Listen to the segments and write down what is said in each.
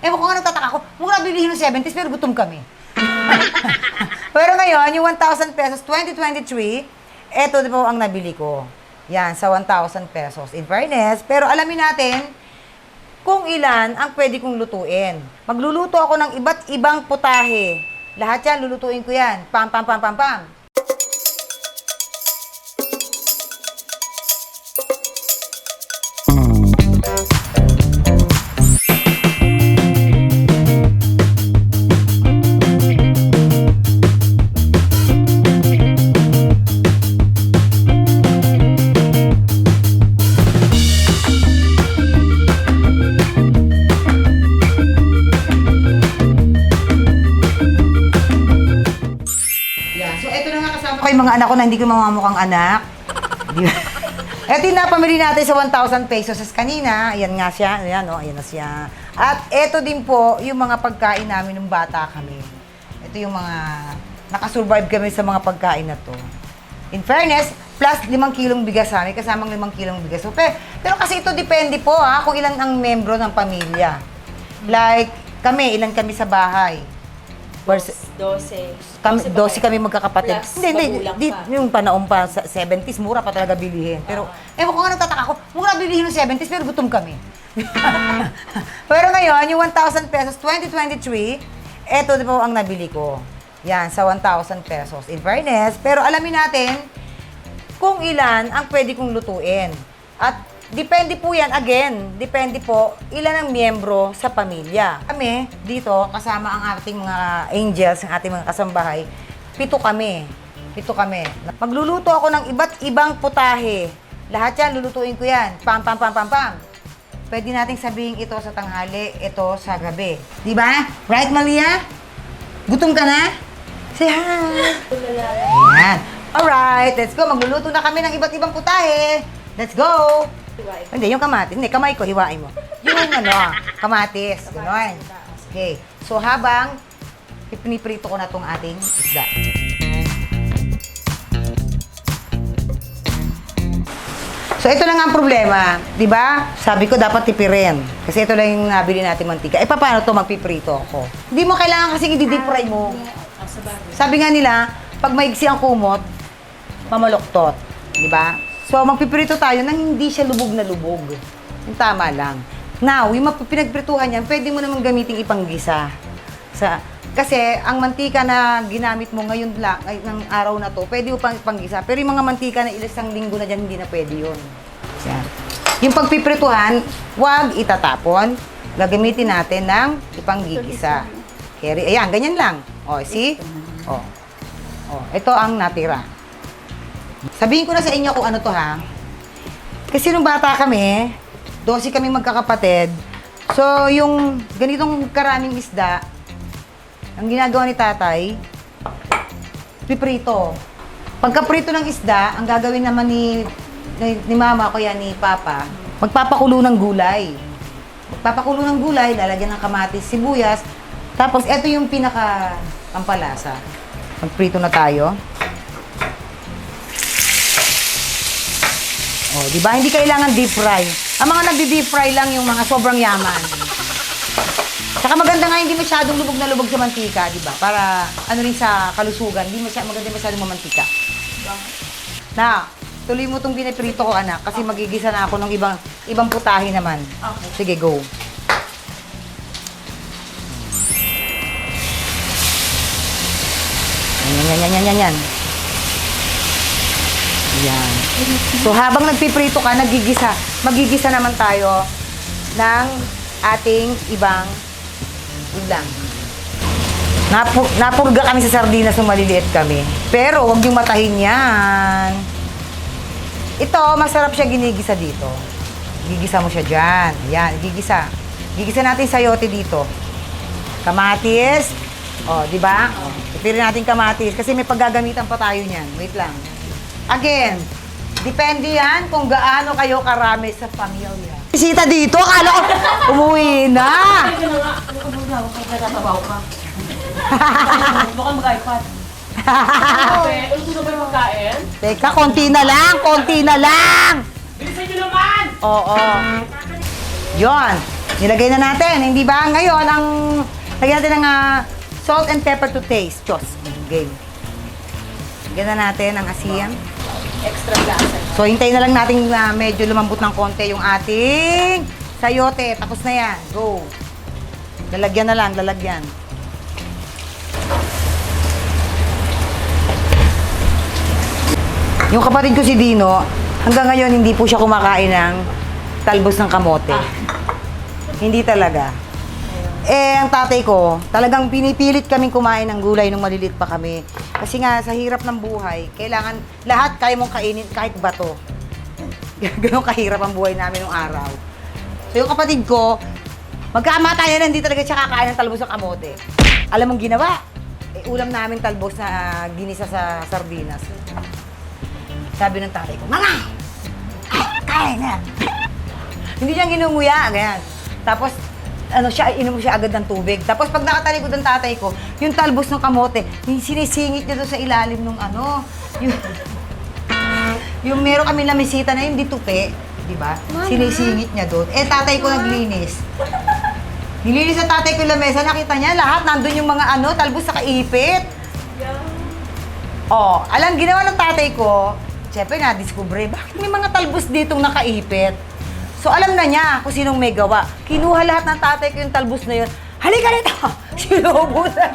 Ewan ko nga nagtataka ko, mura bilihin ng 70s pero gutom kami. pero ngayon, yung 1,000 pesos, 2023, eto po ang nabili ko. Yan, sa 1,000 pesos. In fairness, pero alamin natin kung ilan ang pwede kong lutuin. Magluluto ako ng iba't ibang putahe. Lahat yan, lulutuin ko yan. Pam, pam, pam, pam, pam. Yung mga anak ko na hindi ko mamamukhang anak. Di ba? ito yung napamili natin sa 1,000 pesos as kanina. Ayan nga siya. Ayan, oh, ayan na siya. At ito din po yung mga pagkain namin nung bata kami. Ito yung mga nakasurvive kami sa mga pagkain na to. In fairness, plus limang kilong bigas sa amin, kasamang limang kilong bigas. So, pero, pero kasi ito depende po ha, kung ilan ang membro ng pamilya. Like, kami, ilan kami sa bahay. Vers- 12. kami, 12 ba 12 kami magkakapatid. Plus hindi, hindi, di, pa. yung panahon pa, sa 70s, mura pa talaga bilihin. Pero, ewan ko nga nagtataka ko, mura bilihin ng 70s, pero gutom kami. pero ngayon, yung 1,000 pesos, 2023, eto po ang nabili ko. Yan, sa 1,000 pesos. In fairness, pero alamin natin kung ilan ang pwede kong lutuin. At depende po yan, again, depende po ilan ang miyembro sa pamilya. Kami, dito, kasama ang ating mga angels, ang ating mga kasambahay, pito kami. Pito kami. Magluluto ako ng iba't ibang putahe. Lahat yan, lulutuin ko yan. Pam, pam, pam, pam, pam. Pwede nating sabihin ito sa tanghali, ito sa gabi. Di ba? Right, Malia? Gutom ka na? Say hi! Ayan. Alright, let's go. Magluluto na kami ng iba't ibang putahe. Let's go! Hindi, yung kamatis. Hindi, kamay ko, hiwain mo. Yung ano, kamatis. Ganon. Okay. So, habang piniprito ko na tong ating isda. So, ito na nga ang problema. Di ba? Sabi ko, dapat tipirin. Kasi ito lang yung nabili natin mantika. Eh, paano to magpiprito ako? Hindi mo kailangan kasi i-deep fry mo. Ah, bagay. Sabi nga nila, pag maigsi ang kumot, mamaloktot. Di ba? So, magpiprito tayo nang hindi siya lubog na lubog. Yung tama lang. Now, yung pinagprituhan yan, pwede mo naman gamitin ipanggisa. Sa, kasi, ang mantika na ginamit mo ngayon lang, ay, ng araw na to, pwede mo pang ipanggisa. Pero yung mga mantika na ilasang linggo na dyan, hindi na pwede yun. Yan. Yung pagpiprituhan, huwag itatapon. Gagamitin natin ng ipanggigisa. Keri, ayan, ganyan lang. O, see? O. O, ito ang natira. Sabihin ko na sa inyo kung ano to ha. Kasi nung bata kami, 12 kami magkakapatid. So, yung ganitong karaming isda, ang ginagawa ni tatay, piprito. Pagkaprito ng isda, ang gagawin naman ni, ni, ni mama ko yan, ni papa, magpapakulo ng gulay. Magpapakulo ng gulay, lalagyan ng kamatis, sibuyas. Tapos, ito yung pinaka pampalasa. Magprito na tayo. Oh, di ba? Hindi kailangan deep fry. Ang mga nagdi-deep fry lang yung mga sobrang yaman. Saka maganda nga hindi masyadong lubog na lubog sa mantika, di ba? Para ano rin sa kalusugan, hindi masya, maganda masyadong mamantika. Na, tuloy mo tong piniprito ko, anak, kasi magigisa na ako ng ibang ibang putahe naman. Okay. Sige, go. Yan, yan, yan, yan, yan, yan. So, habang nagpiprito ka, nagigisa, magigisa naman tayo ng ating ibang ulam. Napu napurga kami sa sardinas nung maliliit kami. Pero, huwag yung matahin yan. Ito, masarap siya ginigisa dito. Gigisa mo siya dyan. Yan, gigisa. Gigisa natin sayote dito. Kamatis. O, di ba? Ipirin natin kamatis kasi may paggagamitan pa tayo niyan. Wait lang. Again, depende yan kung gaano kayo karami sa pamilya. Bisita dito, akala ko umuwi na. Baka mag-iPad. Ano gusto ba? Teka, konti na lang, konti na lang. Bilisan nyo naman! Oo. Yon. Nilagay na natin, hindi ba? Ngayon, ang lagyan natin ng ah, salt and pepper to taste. Diyos, game. Lagyan na natin ang asin. Extra lasa. So, hintayin na lang natin na medyo lumambot ng konti yung ating sayote. Tapos na yan. Go. Lalagyan na lang, lalagyan. Yung kapatid ko si Dino, hanggang ngayon hindi po siya kumakain ng talbos ng kamote. Hindi talaga. Eh, ang tatay ko, talagang pinipilit kaming kumain ng gulay nung malilit pa kami. Kasi nga, sa hirap ng buhay, kailangan lahat kaya mong kainin kahit bato. Ganon kahirap ang buhay namin nung araw. So, yung kapatid ko, magkamatayan na hindi talaga siya kakain ng talbos ng kamote. Alam mong ginawa? Eh, ulam namin talbos na ginisa sa sardinas. Sabi ng tatay ko, Mama! Kain na! Hindi niya ginunguya, ganyan. Tapos, ano siya, inom siya agad ng tubig. Tapos pag nakatalikod ng tatay ko, yung talbos ng kamote, yung sinisingit niya doon sa ilalim ng ano, yung, yung meron kami na yun, di tupi, di ba? Sinisingit niya doon. Eh, tatay ko naglinis. Nilinis sa tatay ko yung lamesa, nakita niya lahat, nandun yung mga ano, talbos sa kaipit. Oh, alam, ginawa ng tatay ko, syempre na-discover, bakit may mga talbos ditong nakaipit? So, alam na niya kung sinong may gawa. Kinuha lahat ng tatay ko yung talbos na yun. Halika rito! Sinubo na.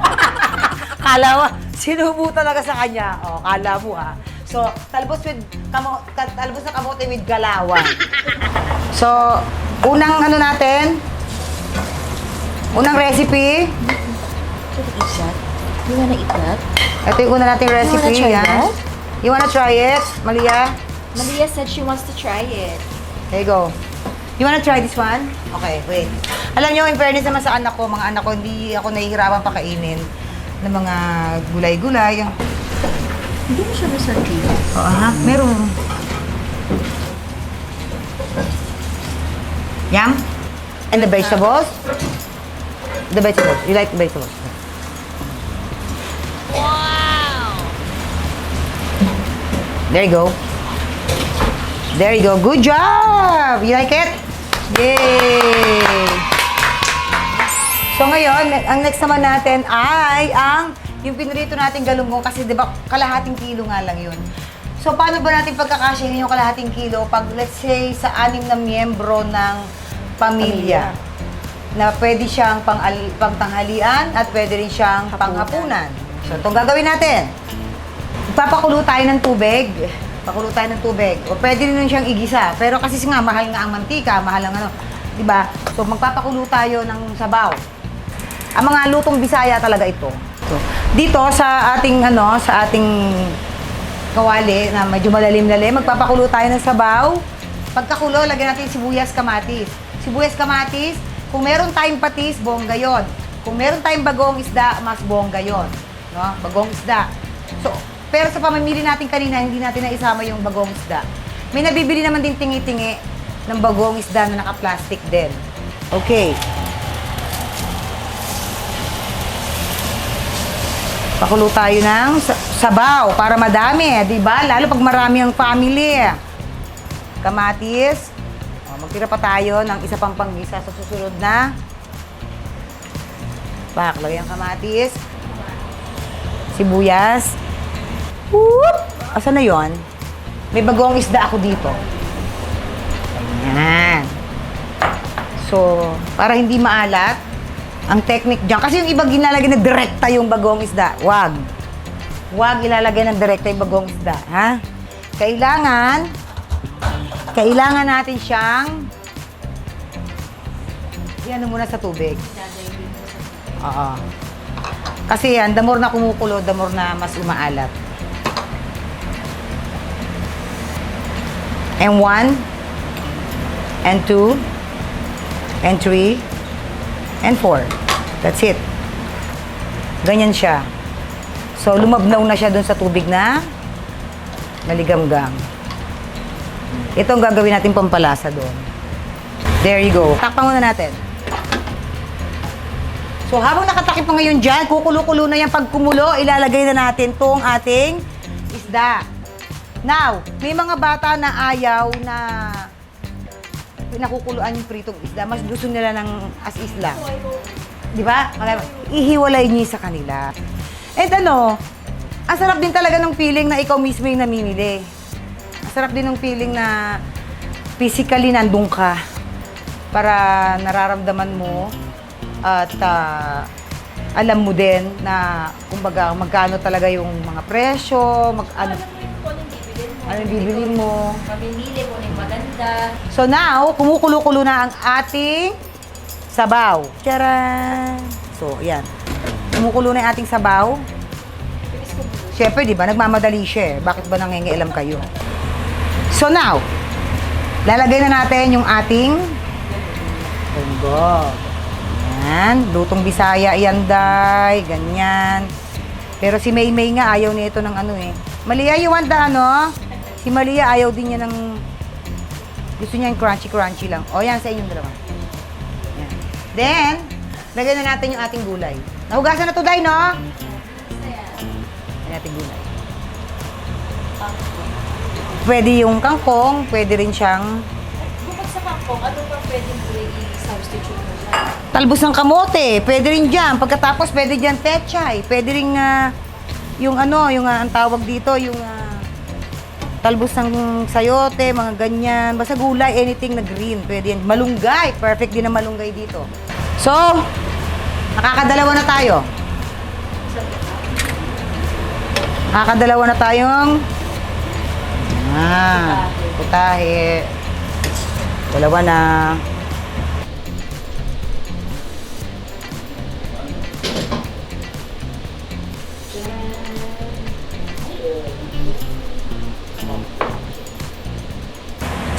kala mo, sinubo talaga sa kanya. Oh, kala mo ha. So, talbos with, kamo, ta- talbos na kamote with galawan. so, unang ano natin, unang recipe? You wanna eat that? ito yung una nating recipe. try yan. that? You wanna try it, Malia? Malia said she wants to try it. There you go. You wanna try this one? Okay, wait. Alam niyo, in fairness naman sa anak ko, mga anak ko, hindi ako nahihirapan pakainin ng mga gulay-gulay. Hindi mo siya masarap Oo, ha? Meron. Yum? And the vegetables? The vegetables. You like the vegetables? Wow! There you go. There you go. Good job! You like it? Yay! So ngayon, ang next naman natin ay ang yung pinrito natin galunggong kasi 'di ba kalahating kilo nga lang 'yun. So paano ba natin pagkakasyahin yung kalahating kilo pag let's say sa anim na miyembro ng pamilya, na pwede siyang pang pangtanghalian at pwede rin siyang panghapunan. So itong gagawin natin. Papakulo tayo ng tubig. Pakulo tayo ng tubig. O pwede rin siyang igisa. Pero kasi nga, mahal nga ang mantika, mahal ang ano. ba? So magpapakulo tayo ng sabaw. Ang mga lutong Bisaya talaga ito. So, dito sa ating ano, sa ating kawali na medyo malalim-lalim, magpapakulo tayo ng sabaw. Pagkakulo, lagyan natin sibuyas kamatis. Sibuyas kamatis, kung meron tayong patis, bongga yon. Kung meron tayong bagong isda, mas bongga yon. No? Bagong isda. So, pero sa pamimili natin kanina, hindi natin naisama yung bagong isda. May nabibili naman din tingi-tingi ng bagong isda na naka-plastic din. Okay. Pakulo tayo ng sa- sabaw para madami, di ba? Lalo pag marami ang family. Kamatis. O, magtira pa tayo ng isa pang panggisa sa susunod na. Pak, lagay ang kamatis. Sibuyas. Whoop! Asan na yon? May bagong isda ako dito. Ayan. So, para hindi maalat, ang technique dyan, kasi yung iba ginalagay na direkta yung bagong isda. Wag. Wag ilalagay ng direkta yung bagong isda, ha? Kailangan, kailangan natin siyang, yan muna sa tubig. Oo. Kasi yan, the more na kumukulo, the more na mas umaalat. And one, and two, and three, and four. That's it. Ganyan siya. So, lumabnaw na siya dun sa tubig na naligamgam. Ito ang gagawin natin pampalasa doon. There you go. Takpan muna natin. So, habang nakatakip pa ngayon dyan, kukulo-kulo na yan. Pag kumulo, ilalagay na natin tong ating isda. Now, may mga bata na ayaw na pinakukuluan yung pritong isda, mas gusto nila ng as is lang. Di ba? Ihiwalay niyo sa kanila. And ano, ang sarap din talaga ng feeling na ikaw mismo yung namimili. Ang sarap din ng feeling na physically nandun ka para nararamdaman mo at ah, alam mo din na kumbaga magkano talaga yung mga presyo, mag, ano, ano yung bibilin mo. Mamimili mo na yung maganda. So now, kumukulo-kulo na ang ating sabaw. Tcharan! So, yan. Kumukulo na yung ating sabaw. Siyempre, di ba, nagmamadali siya eh. Bakit ba nangingialam kayo? So now, lalagay na natin yung ating Bongo. Yan. Lutong Bisaya yan, day. Ganyan. Pero si May May nga ayaw nito ng ano eh. Malia, you want the ano? Si Malia ayaw din niya ng... Gusto niya yung crunchy-crunchy lang. O yan, sa inyong dalawa. Yan. Then, lagyan na natin yung ating gulay. Nahugasan na to, day, no? Lagyan natin gulay. Pwede yung kangkong, pwede rin siyang Bukod sa kangkong, ano pa gulay i-substitute mo talbos ng kamote, pwede rin dyan. Pagkatapos, pwede dyan pechay. Pwede rin ah, yung ano, yung ah, ang tawag dito, yung ah, talbos ng sayote, mga ganyan. Basta gulay, anything na green, pwede yan. Malunggay, perfect din na malunggay dito. So, nakakadalawa na tayo. Nakakadalawa na tayong ah, putahe. Dalawa na.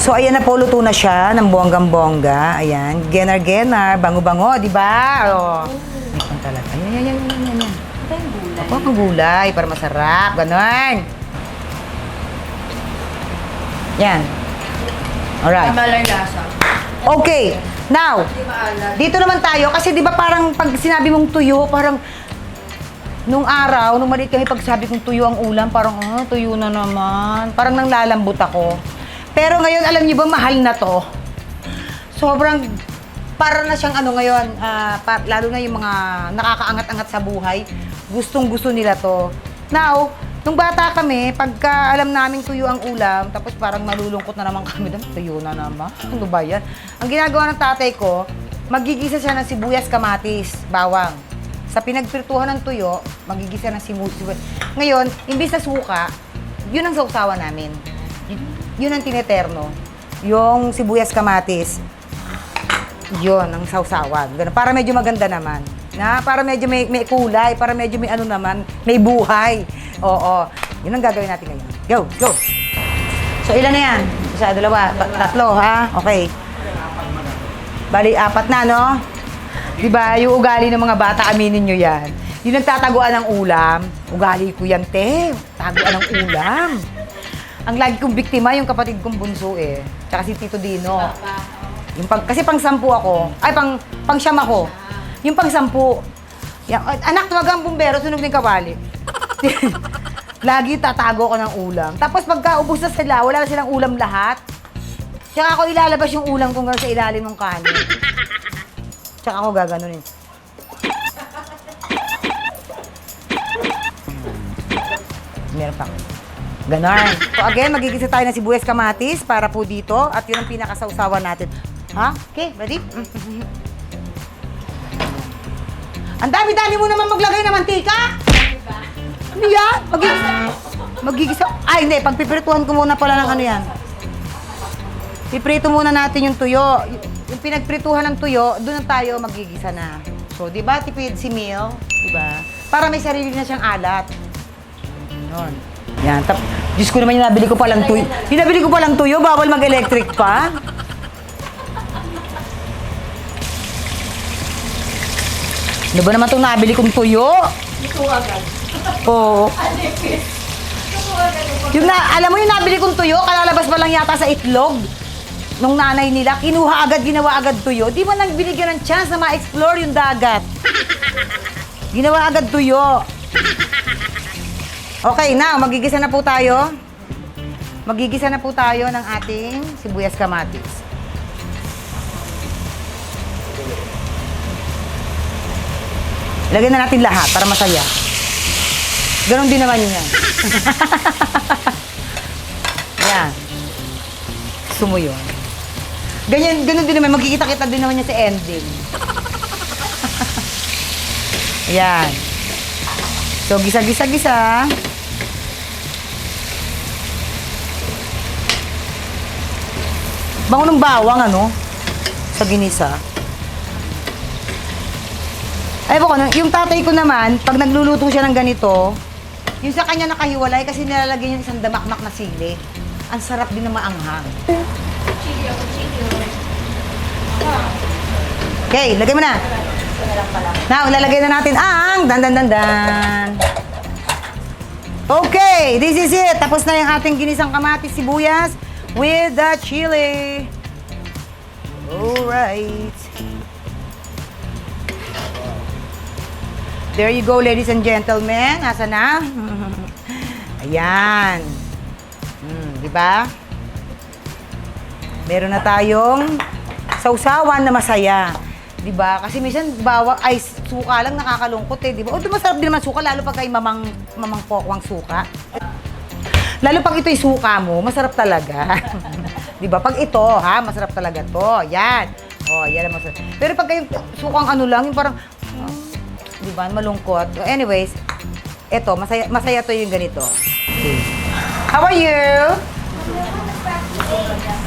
So, ayan na po, luto na siya ng bonggang-bongga. Ayan, genar-genar, bango-bango, di ba? Oh. Ito talaga. Ayan, ayan, ayan, ayan, ayan. Ito yung gulay. Ako, ang gulay, para masarap. Ganon. Yan. Alright. Tama lang lasa. Okay. Now, dito naman tayo, kasi di ba parang pag sinabi mong tuyo, parang nung araw, nung maliit kami pag sabi kong tuyo ang ulam, parang, ah, tuyo na naman. Parang nang lalambot ako. Pero ngayon, alam niyo ba, mahal na to. Sobrang, para na siyang ano ngayon, ah, pa- lalo na yung mga nakakaangat-angat sa buhay, gustong gusto nila to. Now, nung bata kami, pagka alam namin tuyo ang ulam, tapos parang malulungkot na naman kami, "Dam, tuyo na naman. Ano ba yan? Ang ginagawa ng tatay ko, magigisa siya ng sibuyas, kamatis, bawang. Sa pinagpirtuhan ng tuyo, magigisa ng sibuyas. Ngayon, imbis na suka, yun ang sausawa namin. Yun ang tineterno. Yung sibuyas, kamatis, yun, ang sausawan. Ganun. Para medyo maganda naman. Na, para medyo may, may kulay, para medyo may ano naman, may buhay. Oo. Yun ang gagawin natin ngayon. Go, go. So, ilan na yan? Isa, dalawa, ta- tatlo, ha? Okay. Bali, apat na, no? Di ba, yung ugali ng mga bata, aminin nyo yan. Yung nagtataguan ng ulam, ugali ko yan, te. Taguan ng ulam. Ang lagi kong biktima, yung kapatid kong bunso eh. Tsaka si Tito Dino. Yung pag, kasi pang sampu ako. Ay, pang, pang siyam ako. Yung pang sampu. Yan, "Ay, anak, tuwag ang bumbero, sunog ng kawali. Lagi tatago ko ng ulam. Tapos pagka ubos na sila, wala na silang ulam lahat. Tsaka ako ilalabas yung ulam kung gano'n sa ilalim ng kanin. Tsaka ako gaganunin. Meron pa. Ganon. So again, magigisa tayo ng sibuyas kamatis para po dito at yun ang pinakasawsawan natin. Ha? Okay, ready? Ang dami-dami mo naman maglagay ng mantika! Ano yan? Magigisa. Magigisa. Ay, hindi. Pagpipirituhan ko muna pala ng ano yan. Piprito muna natin yung tuyo. Yung pinagprituhan ng tuyo, doon tayo magigisa na. So, di ba, tipid si Mil? Di ba? Para may sarili na siyang alat. Yun. Yan. Tap Diyos ko naman yung ko palang tuyo. Yung nabili ko palang tuyo, bawal mag-electric pa. Ano ba naman itong nabili kong tuyo? Ito agad. Oo. Yung na, alam mo yung nabili kong tuyo, kalalabas pa lang yata sa itlog. Nung nanay nila, kinuha agad, ginawa agad tuyo. Di man nang binigyan ng chance na ma-explore yung dagat. Ginawa agad tuyo. Okay, now, magigisa na po tayo. Magigisa na po tayo ng ating sibuyas kamatis. Lagyan na natin lahat para masaya. Ganon din naman yan. yan. Sumuyo. Ganyan, ganon din naman. Magkikita-kita din naman niya sa si ending. yan. So, gisa-gisa-gisa. Bango ng bawang, ano? Sa ginisa. Ay, ko, yung tatay ko naman, pag nagluluto siya ng ganito, yung sa kanya nakahiwalay kasi nilalagyan yung isang damakmak na sili. Ang sarap din na maanghang. Okay, lagay mo na. Now, ilalagay na natin ang dan dan dan dan. Okay, this is it. Tapos na yung ating ginisang kamatis sibuyas with the chili. Alright. There you go, ladies and gentlemen. Nasa na? Ayan. Hmm, di ba? Meron na tayong sausawan na masaya. 'Di ba? Kasi minsan bawa ay suka lang nakakalungkot eh, 'di ba? O masarap din naman suka lalo pag kay mamang mamang pokwang suka. Lalo pag ito'y suka mo, masarap talaga. 'Di ba? Pag ito, ha, masarap talaga 'to. Yan. Oh, yan ang masarap. Pero pag kayo sukang ano lang, yung parang ah, 'di ba, malungkot. Anyways, eto, masaya masaya 'to yung ganito. Okay. How are you?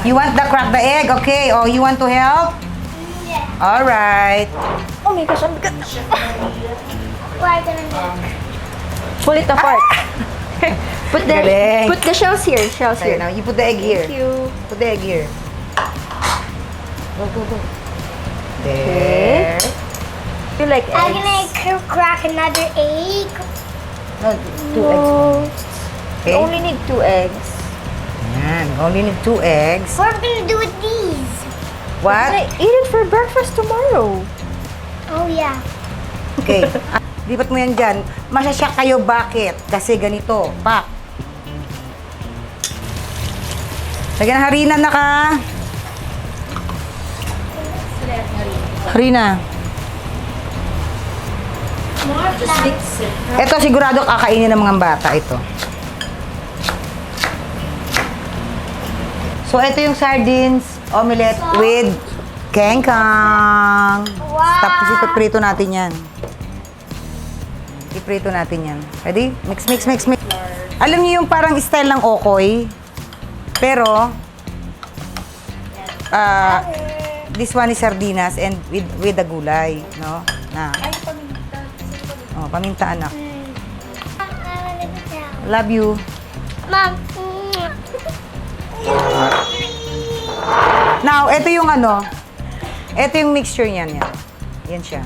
You want the crack the egg? Okay. Oh, you want to help? All right. Oh my gosh, ang bigat. We're gonna make Pull it apart. Ah! put the Galing. put the shells here. Shells Okay, here. now you put the egg here. Thank you. Put the egg here. Go, go, go. There. You like I'm eggs? gonna cr- crack another egg. No, two eggs. No. Okay. You only need two eggs. Yan. Only need two eggs. What are we gonna do with these? What? Gonna eat it for breakfast tomorrow. Oh yeah. Okay. Lipat mo yan dyan. Masasyak kayo. Bakit? Kasi ganito. Pak. Lagyan ng harina na ka. Harina. Ito sigurado kakainin ng mga bata ito. So ito yung sardines omelette with kengkang. Wow. Tapos ipiprito natin yan. Iprito natin yan. Ready? Mix, mix, mix, mix. Alam niyo yung parang style ng okoy. Pero, ah, this one is sardinas and with with the gulay, no? Na. Oh, paminta anak. Gonna live it down. Love you. Mom. Now, ito yung ano, ito yung mixture niyan yan. Yan siya.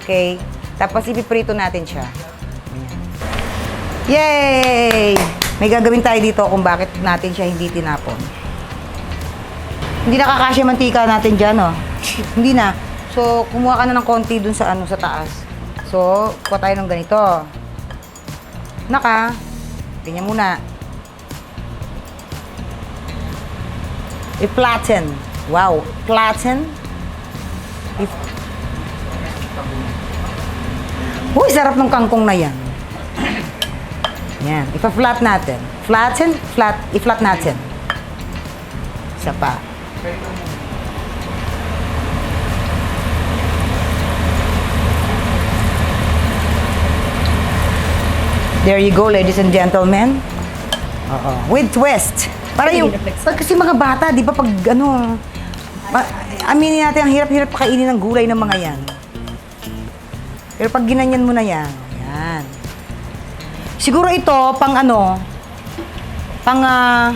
Okay? Tapos ipiprito natin siya. Yay! May gagawin tayo dito kung bakit natin siya hindi tinapon. Hindi nakakasya mantika natin dyan, oh. hindi na. So, kumuha ka na ng konti dun sa ano sa taas. So, kuha tayo ng ganito. Naka. Ganyan muna. I-flatten. Wow. Flatten. If... Uy, sarap ng kangkong na yan. Yan. Ipa-flat natin. Flatten, flat, i-flat natin. Isa pa. There you go, ladies and gentlemen. Oo. With twist. Para yung, pag kasi mga bata, di ba pag ano, ma- aminin natin, ang hirap-hirap pakainin ng gulay ng mga yan. Pero pag ginanyan mo na yan, yan. Siguro ito, pang ano, pang, ah,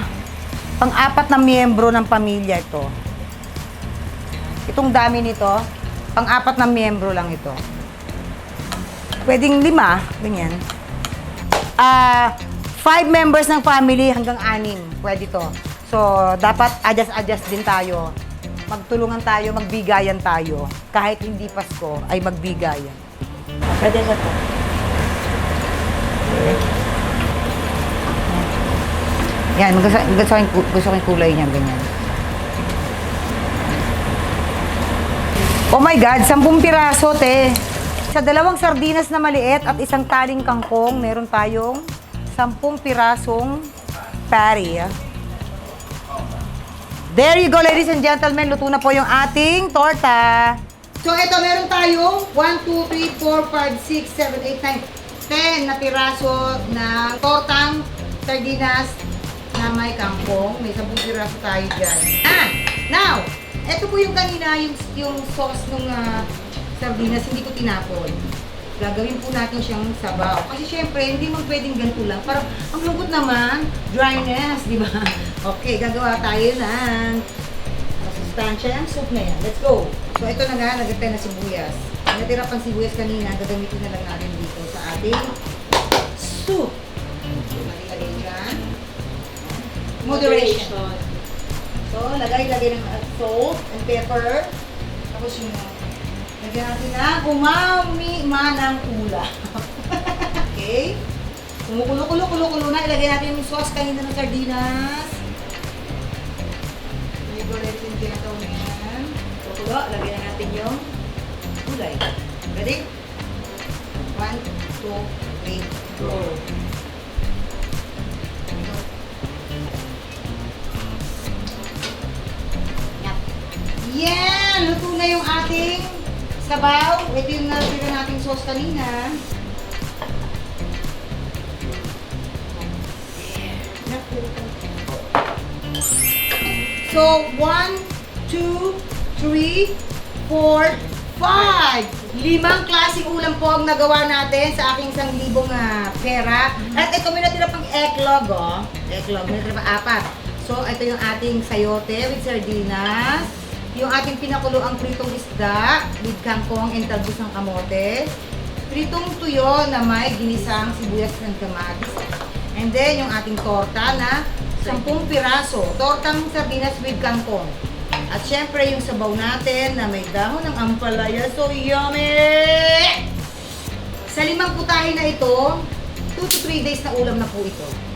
pang apat na miyembro ng pamilya ito. Itong dami nito, pang apat na miyembro lang ito. Pwedeng lima, ganyan. Ah, five members ng family hanggang anim. Pwede to. So, dapat adjust-adjust din tayo. Magtulungan tayo, magbigayan tayo. Kahit hindi Pasko, ay magbigayan. Pwede na to. Yan, gusto, gusto, gusto ko yung kulay niya, ganyan. Oh my God, sampung piraso, te. Sa dalawang sardinas na maliit at isang taling kangkong, meron tayong 10 pirasong patty. There you go, ladies and gentlemen. Luto na po yung ating torta. So, ito, meron tayong 1, 2, 3, 4, 5, 6, 7, 8, 9, 10 na piraso ng tortang sardinas na may kangkong. May 10 piraso tayo dyan. Ah! Now, ito po yung kanina, yung, yung sauce ng ah, sardinas, hindi ko tinapon. Gagawin po natin siyang sabaw. Kasi syempre, hindi mo pwedeng ganito lang. Parang, ang lungkot naman, dryness, di ba? Okay, gagawa tayo ng masustansya ng soup na yan. Let's go! So, ito na nga, nagantay na sibuyas. Natira pang sibuyas kanina, gagamitin na lang natin dito sa ating soup. So, lagay dyan. Moderation. So, lagay-lagay ng salt and pepper. Tapos yung lagyan natin na umami manang ula. okay? Kumukulo-kulo-kulo-kulo na. Ilagay natin yung sauce kanina ng sardinas. May gulay din tinatawag na yan. Kukulo, lagyan na natin yung gulay. Ready? One, two, three, go. Yan! Luto na yung ating sabaw. Ito yung natira nating sauce kanina. So, one, two, three, four, five. Limang klaseng ulam po ang nagawa natin sa aking isang libong ah, pera. At ito may natira pang eklog, oh. Eklog, may natira pa apat. So, ito yung ating sayote with sardinas. Yung ating pinakulo ang pritong isda with kangkong and talbos ng kamote. Pritong tuyo na may ginisang sibuyas ng kamatis. And then, yung ating torta na 10 piraso. Tortang sardinas with kangkong. At syempre, yung sabaw natin na may dahon ng ampalaya. So, yummy! Sa limang putahe na ito, 2 to 3 days na ulam na po ito.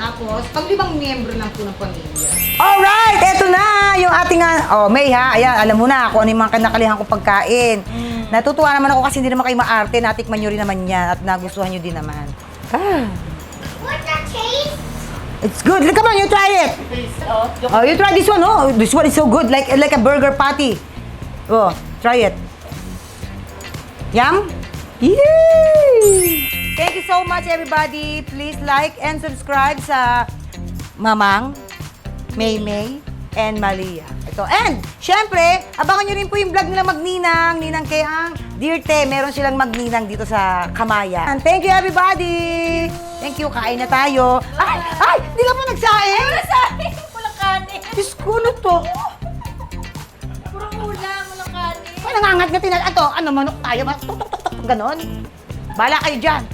Tapos, pang limang miyembro lang po ng pamilya. Alright! Eto na! Yung ating, ah, oh, May ha, ayan, alam mo na kung ano yung mga kinakalihan kong pagkain. Natutuwa naman ako kasi hindi naman kayo maarte, natikman nyo rin naman yan at nagustuhan nyo din naman. Ah, What's that taste? it's good. Look, come on, you try it. Oh, you try this one, oh. This one is so good, like like a burger patty. Oh, try it. Yum? Yay! Thank you so much, everybody. Please like and subscribe sa Mamang, Maymay, and Malia. Ito. And, syempre, abangan nyo rin po yung vlog nila Magninang, Ninang Keang, Dear Te, meron silang magninang dito sa Kamaya. And thank you, everybody! Thank you, kain na tayo. Ay, ay, hindi ka pa nagsaing? Nagsasahin! Walang kanin! Diyos ko, ano to? Purong ulam, walang kanin! Ay, nangangat nga tinal. Ato, ano, manok tayo. Mas tuk, tuk, tuk, tuk, ganon. Bala kayo dyan.